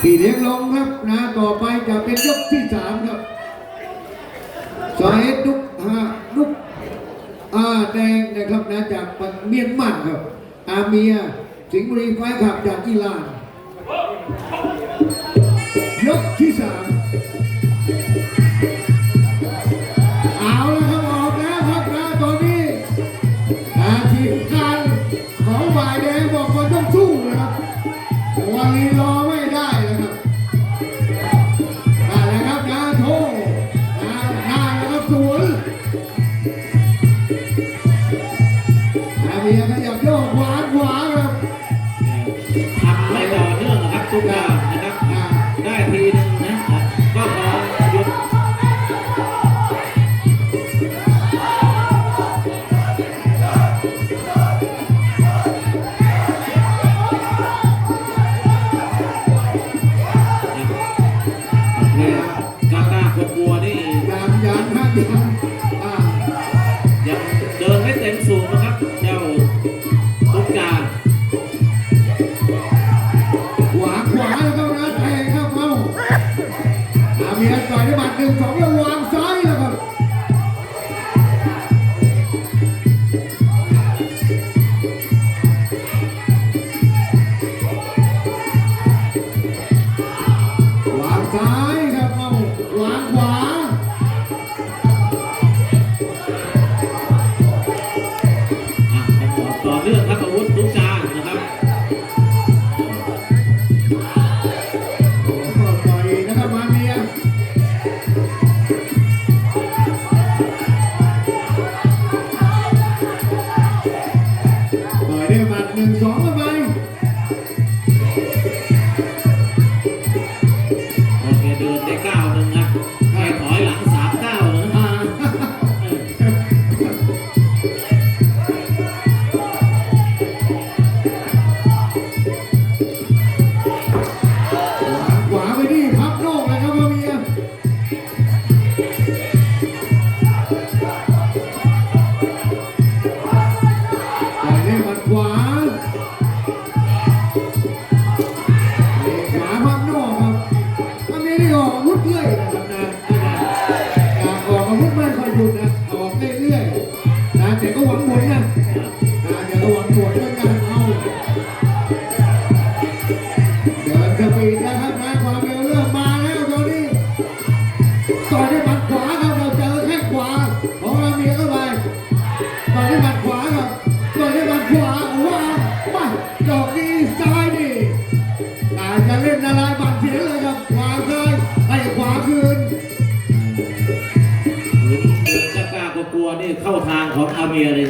ที่เลี้ยงลงครับนะต่อไปจะเป็นยกที่สามครับสายดุกฮาดุกอาแดงนะครับนะจากเมียนมาครับ อาเมีย สิงห์บุรีไฟขับจากกีฬาน ยกที่สามเอาแล้วครับออกแล้วครับนะตอนนี้อาทีมงานของฝ่ายแดงบอกว่าต้องสู้นะครับวันนี้รอไม่ ขยับโยกขวาขวาครับทำไม่ต่อเนื่องนะครับทุกอย่างนะครับได้ทีหนึงนะก็พอหยุดเคกล้ากล้ากลัวกลัวนี่ยังยังครับยัง ต่อยด้วยหมัดหนึ่งสองแล้ววางซ้าย ของเราเมียเข้าไปต่อยด้วยหมัดขวาครับต่อยด้วยหมัดขวาว้ามาดอกนี้ซ้ายนี่อาจจะเล่นอะไรบัตรเสียเลยครับขวาซ้ายให้ขวาคืนเดินกล้ากล้ากลัวกลัวนี่เข้าทางของอาเมียเลย